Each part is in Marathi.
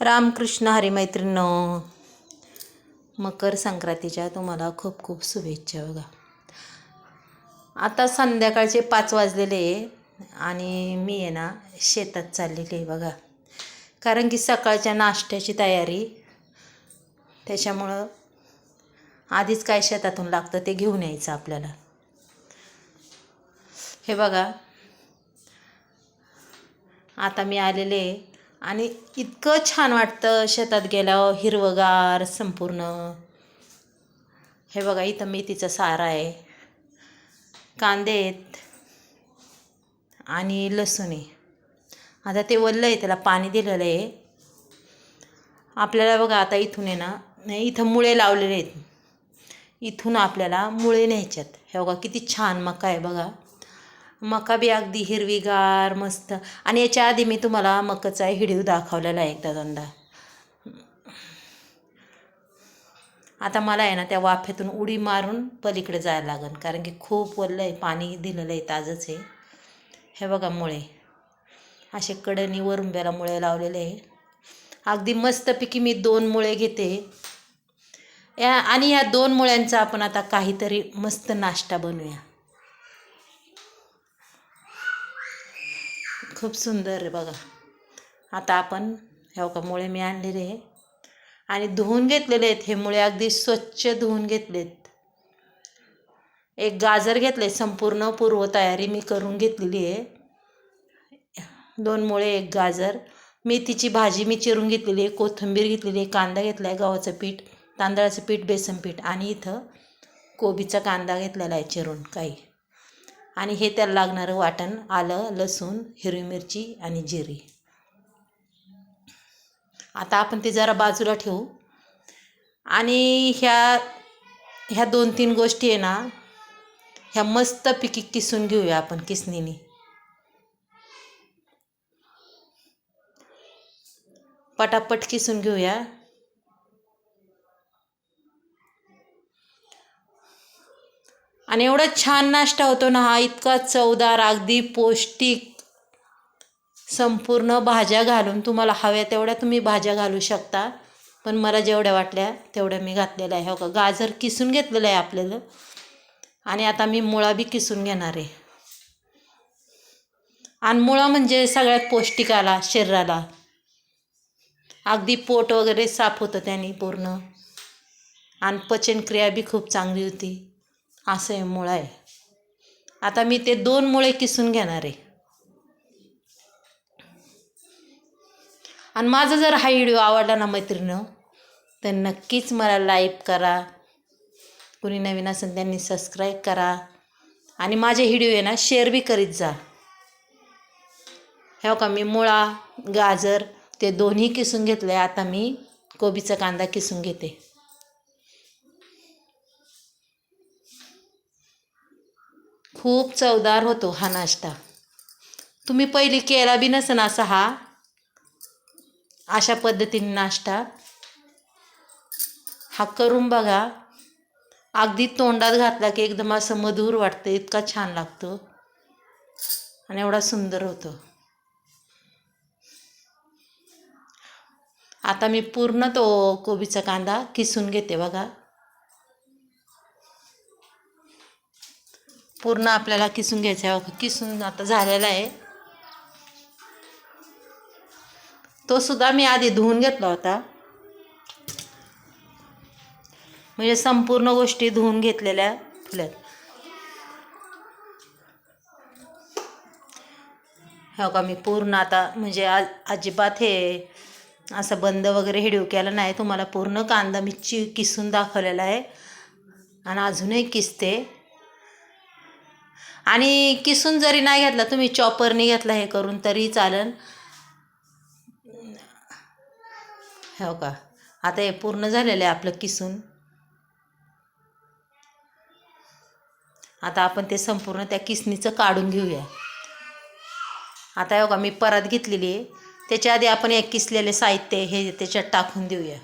रामकृष्ण हरी मैत्रिणो मकर संक्रांतीच्या तुम्हाला खूप खूप शुभेच्छा बघा. आता संध्याकाळचे पाच वाजलेले आहे आणि मी आहे ना शेतात चाललेली आहे बघा. कारण की सकाळच्या नाश्त्याची तयारी त्याच्यामुळं आधीच काय शेतातून लागतं ते घेऊन यायचं आपल्याला. हे बघा. आता मी आलेले आहे आणि इतकं छान वाटतं शेतात गेल्यावर हिरवगार संपूर्ण. हे बघा इथं मेथीचा सारा आहे. कांदे आहेत. आणि लसूण आहे. आता ते वल्लं आहे त्याला पाणी दिलेलं आहे. आपल्याला बघा आता इथून आहे ना नाही इथं मुळे लावलेले आहेत. इथून आपल्याला मुळे न्यायच्यात हे बघा किती छान मका आहे बघा. मका बी अगदी हिरवीगार मस्त. आणि याच्या आधी मी तुम्हाला मकाचा हिडीव दाखवलेला आहे एकदा दोनदा. आता मला आहे ना त्या वाफेतून उडी मारून पलीकडे जायला लागेल कारण की खूप वल्लं आहे पाणी दिलेलं आहे ताजंच आहे. हे बघा मुळे. असे कडनी वरुंब्याला मुळे लावलेले आहे. अगदी मस्तपैकी मी दोन मुळे घेते. या आणि या दोन मुळ्यांचा आपण आता काहीतरी मस्त नाश्ता बनवूया. खूप सुंदर आहे बघा. आता आपण ह्या का मुळे मी आणलेले आहे आणि धुवून घेतलेले आहेत. हे मुळे अगदी स्वच्छ धुवून घेतलेत. एक गाजर घेतले संपूर्ण पूर्वतयारी मी करून घेतलेली आहे. दोन मुळे एक गाजर. मेथीची भाजी मी चिरून घेतलेली आहे कोथिंबीर घेतलेली आहे कांदा घेतला आहे गव्हाचं पीठ तांदळाचं पीठ बेसन पीठ आणि इथं कोबीचा कांदा घेतलेला आहे चिरून काही. आणि हे त्याला लागणारं वाटण आलं लसूण हिरवी मिरची आणि जिरी. आता आपण ते जरा बाजूला ठेवू. आणि ह्या ह्या दोन तीन गोष्टी आहे ना ह्या मस्त पिकी किसून घेऊया आपण किसनीने पटापट किसून घेऊया. आणि एवढा छान नाश्ता होतो ना हा इतका चवदार अगदी पौष्टिक संपूर्ण भाज्या घालून तुम्हाला हव्या तेवढ्या तुम्ही भाज्या घालू शकता. पण मला जेवढ्या वाटल्या तेवढ्या मी घातलेल्या आहे. हो का? गाजर किसून घेतलेलं आहे आपल्याला. आणि आता मी मुळा बी किसून घेणार आहे. आणि मुळा म्हणजे सगळ्यात पौष्टिक आला शरीराला. अगदी पोट वगैरे साफ होतं त्याने पूर्ण. आणि पचनक्रिया बी खूप चांगली होती. असं आहे मुळं आहे. आता मी ते दोन मुळे किसून घेणार आहे. आणि माझा जर हा व्हिडिओ आवडला ना मैत्रिणं तर नक्कीच मला लाईक करा. कुणी नवीन असेल त्यांनी सबस्क्राईब करा. आणि माझे व्हिडिओ आहे ना शेअर बी करीत जा. हे का? मी मुळा गाजर ते दोन्ही किसून घेतले आता मी कोबीचा कांदा किसून घेते. खूप चवदार होतो हा नाश्ता. तुम्ही पहिली केला बी नसन असा हा. अशा पद्धतीने नाश्ता. हा करून बघा. अगदी तोंडात घातला की एकदम असं मधुर वाटतं इतका छान लागतो. आणि एवढा सुंदर होतो. आता मी पूर्ण तो कोबीचा कांदा किसून घेते बघा. पूर्ण आपल्याला किसून घ्यायचा आहे. किसून आता झालेला आहे. तो सुद्धा मी आधी धुवून घेतला होता. म्हणजे संपूर्ण गोष्टी धुवून घेतलेल्या फुल्यात हो का मी पूर्ण आता म्हणजे आज अजिबात हे असं बंद वगैरे हिडिओ केला नाही. तुम्हाला पूर्ण कांदा मी चि किसून दाखवलेला आहे. आणि अजूनही किसते. आणि किसून जरी नाही घेतला तुम्ही चॉपरने घेतला हे करून तरी चालेल. हो का? आता हे पूर्ण झालेलं आहे आपलं किसून. आता आपण ते संपूर्ण त्या किसणीचं काढून घेऊया. आता हो का मी परत घेतलेली आहे. त्याच्या आधी आपण एक किसलेले साहित्य हे त्याच्यात टाकून देऊया.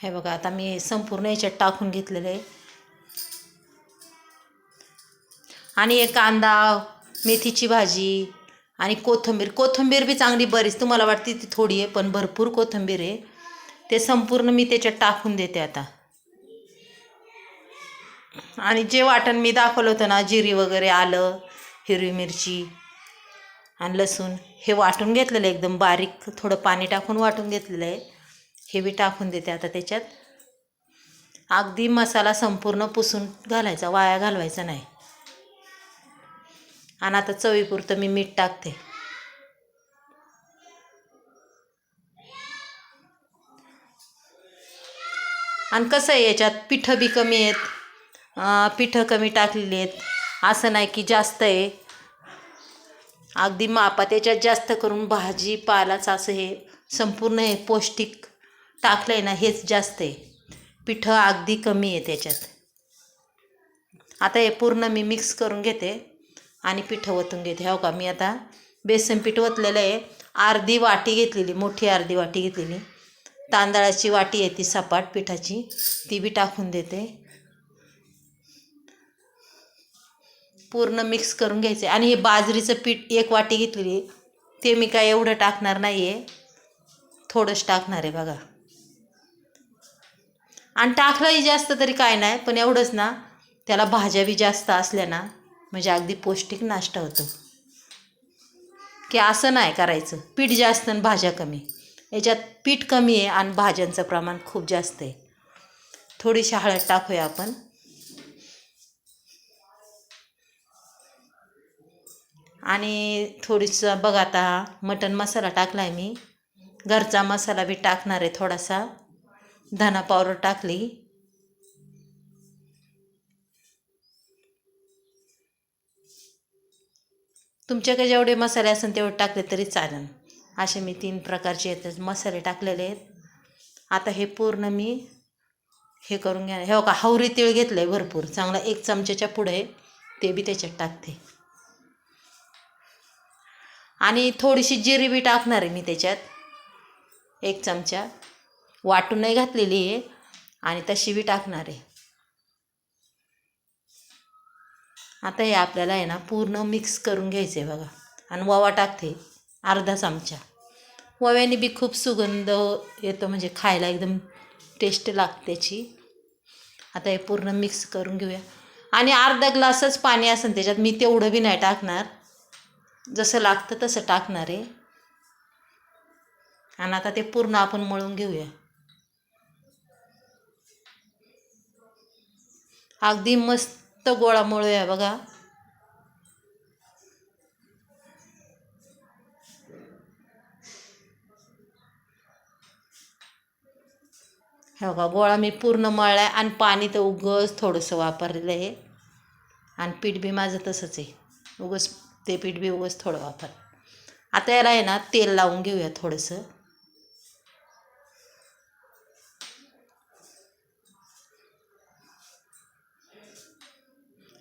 हे बघा आता मी संपूर्ण याच्यात टाकून घेतलेलं आहे. आणि एक कांदा मेथीची भाजी आणि कोथिंबीर. कोथिंबीर बी चांगली बरीच तुम्हाला वाटते ती थोडी आहे पण भरपूर कोथिंबीर आहे. ते संपूर्ण मी त्याच्यात टाकून देते आता. आणि जे वाटण मी दाखवलं होतं ना जिरी वगैरे आलं हिरवी मिरची आणि लसूण हे वाटून घेतलेलं आहे एकदम बारीक थोडं पाणी टाकून वाटून घेतलेलं आहे. हे बी टाकून देते आता त्याच्यात. अगदी मसाला संपूर्ण पुसून घालायचा वाया घालवायचा नाही. आणि आता चवीपुरतं मी मीठ टाकते. आणि कसं आहे याच्यात पिठं बी कमी आहेत पिठं कमी टाकलेली आहेत. असं नाही की जास्त आहे. अगदी मापात याच्यात जास्त करून भाजी पालाच असं हे संपूर्ण हे पौष्टिक टाकलं आहे ना हेच जास्त आहे. पिठं अगदी कमी आहे त्याच्यात. आता हे पूर्ण मी मिक्स करून घेते आणि पिठं ओतून घेते. हो का? मी आता बेसन पीठ ओतलेलं आहे. अर्धी वाटी घेतलेली मोठी अर्धी वाटी घेतलेली. तांदळाची वाटी आहे ती सपाट पिठाची ती बी टाकून देते. पूर्ण मिक्स करून घ्यायचे. आणि हे बाजरीचं पीठ एक वाटी घेतलेली ते मी काय एवढं टाकणार नाही आहे थोडंच टाकणार आहे बघा. आणि टाकलंही जास्त तरी काय नाही पण एवढंच ना त्याला भाज्या बी जास्त असल्या ना म्हणजे अगदी पौष्टिक नाश्ता होतो. की असं नाही करायचं. पीठ जास्त आणि भाज्या कमी. याच्यात पीठ कमी आहे आणि भाज्यांचं प्रमाण खूप जास्त आहे. थोडीशी हळद टाकूया आपण. आणि थोडीसं बघा आता मटन मसाला टाकला आहे मी. घरचा मसाला बी टाकणार आहे थोडासा. धना पावडर टाकली. तुमच्याकडे जेवढे मसाले असेल तेवढे टाकले तरी चालेल. असे मी तीन प्रकारचे आहेत मसाले टाकलेले आहेत. आता हे पूर्ण मी हे करून घ्या हे का हवरी तीळ घेतलं आहे भरपूर. चांगला एक चमच्याच्या पुढे ते बी त्याच्यात टाकते. आणि थोडीशी जिरी बी टाकणार आहे मी त्याच्यात. एक चमचा. वाटून नाही घातलेली आहे आणि तशी बी टाकणार आहे. आता हे आपल्याला आहे ना पूर्ण मिक्स करून घ्यायचं आहे बघा. आणि ओवा टाकते अर्धा चमचा. ओव्याने बी खूप सुगंध येतो म्हणजे खायला एकदम टेस्ट लागतेची आता हे पूर्ण मिक्स करून घेऊया. आणि अर्धा ग्लासच पाणी असेल त्याच्यात मी तेवढं बी नाही टाकणार. जसं लागतं तसं टाकणार आहे. आणि आता ते पूर्ण आपण मळून घेऊया. अगदी मस्त गोळा मळूया बघा. हे बघा गोळा मी पूर्ण मळला आहे आणि पाणी तर उगंच थोडंसं वापरलेलं आहे. आणि पीठ बी माझं तसंच आहे. उगंच ते पीठ बी उगंच थोडं वापर. आता याला आहे ना तेल लावून घेऊया थोडंसं.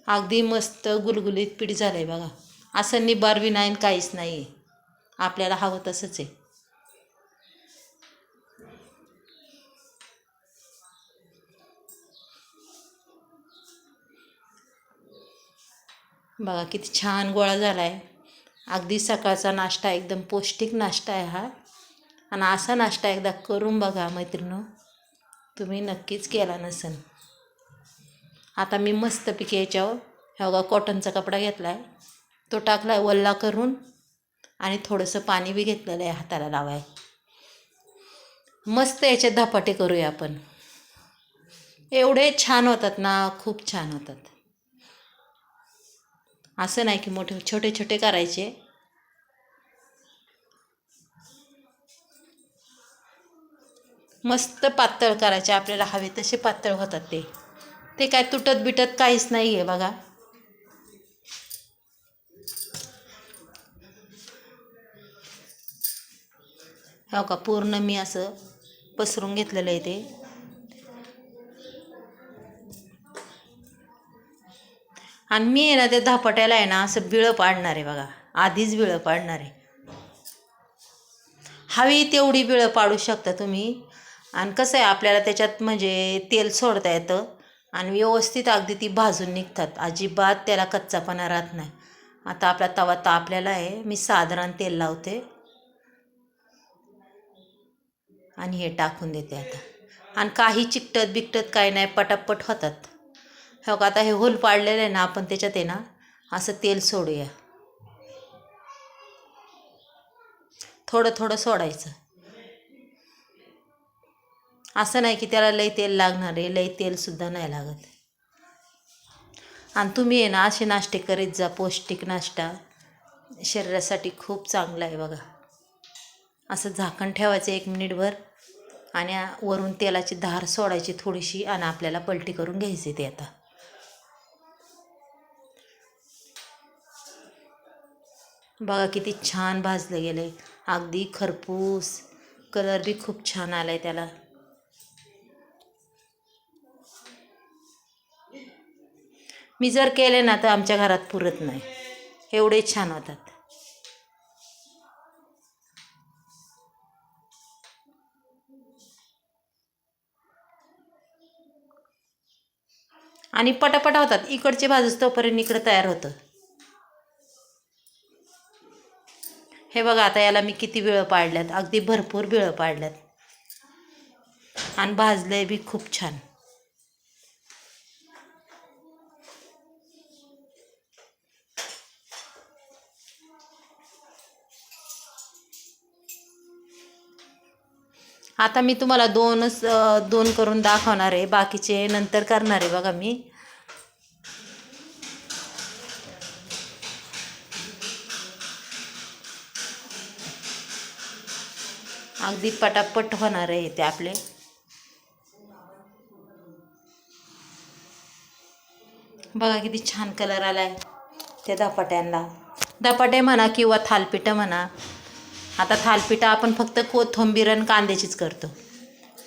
अगदी मस्त गुलगुलीत पीठ झालं आहे बघा. असं निबार विनायन काहीच नाही आहे आपल्याला हवं तसंच आहे. बघा किती छान गोळा झाला आहे अगदी सकाळचा नाश्ता एकदम पौष्टिक नाश्ता आहे हा. आणि असा नाश्ता एकदा करून बघा मैत्रिणं तुम्ही नक्कीच केला नसेल. आता मी मस्तपैकी याच्यावर ह्या बघा कॉटनचा कपडा घेतला आहे तो टाकला आहे वल्ला करून आणि थोडंसं पाणी बी घेतलेलं आहे हाताला लावाय. मस्त याच्यात धपाटे करूया आपण. एवढे छान होतात ना खूप छान होतात. असं नाही की मोठे छोटे छोटे करायचे. मस्त पातळ करायचे आपल्याला हवे तसे पातळ होतात ते. ते काय तुटत बिटत काहीच नाही आहे बघा. हो का पूर्ण मी असं पसरून घेतलेलं आहे ते. आणि मी आहे ना ते धापट्याला आहे ना असं बिळं पाडणार आहे बघा. आधीच बिळं पाडणार आहे. हवी तेवढी बिळं पाडू शकता तुम्ही. आणि कसं आहे आपल्याला त्याच्यात म्हणजे तेल सोडता येतं. आणि व्यवस्थित अगदी ती भाजून निघतात. अजिबात त्याला कच्चापणा राहत नाही. आता आपला तवा तापलेला आहे. मी साधारण तेल लावते. आणि हे टाकून देते आता. आणि काही चिकटत बिकटत काही नाही पटापट होतात. हो का? आता हे होल पाडलेलं आहे ना आपण त्याच्यात आहे ना असं तेल सोडूया. थोडं थोडं सोडायचं. असं नाही की त्याला लई तेल लागणार आहे लई तेलसुद्धा नाही लागत. आणि तुम्ही आहे ना असे नाश्ते करीत जा पौष्टिक नाश्ता. शरीरासाठी खूप चांगला आहे बघा. असं झाकण ठेवायचं एक मिनिटभर आणि वरून तेलाची धार सोडायची थोडीशी आणि आपल्याला पलटी करून घ्यायची ते आता. बघा किती छान भाजलं गेलं आहे अगदी खरपूस. कलर बी खूप छान आला आहे त्याला. मी जर केले ना तर आमच्या घरात पुरत नाही. एवढे छान होतात. आणि पटापटा होतात. इकडचे बाजूस तोपर्यंत इकडं तयार होतं. हे बघा आता याला मी किती बिळं पाडल्यात. अगदी भरपूर बिळं पाडल्यात. आणि भाजलंय बी खूप छान. आता मी तुम्हाला दोनच दोन करून दाखवणार आहे. बाकीचे नंतर करणार आहे बघा मी. अगदी पटापट होणार आहे ते आपले. बघा किती छान कलर आलाय त्या धपाट्यांना धपाटे म्हणा किंवा थालपिठं म्हणा. आता थालपिठा आपण फक्त कोथिंबीर आणि कांद्याचीच करतो.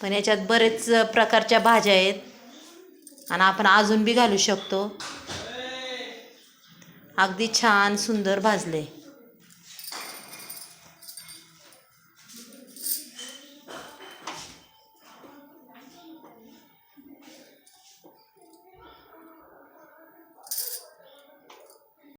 पण याच्यात बरेच प्रकारच्या भाज्या आहेत. आणि आपण अजून बी घालू शकतो. अगदी छान सुंदर भाजले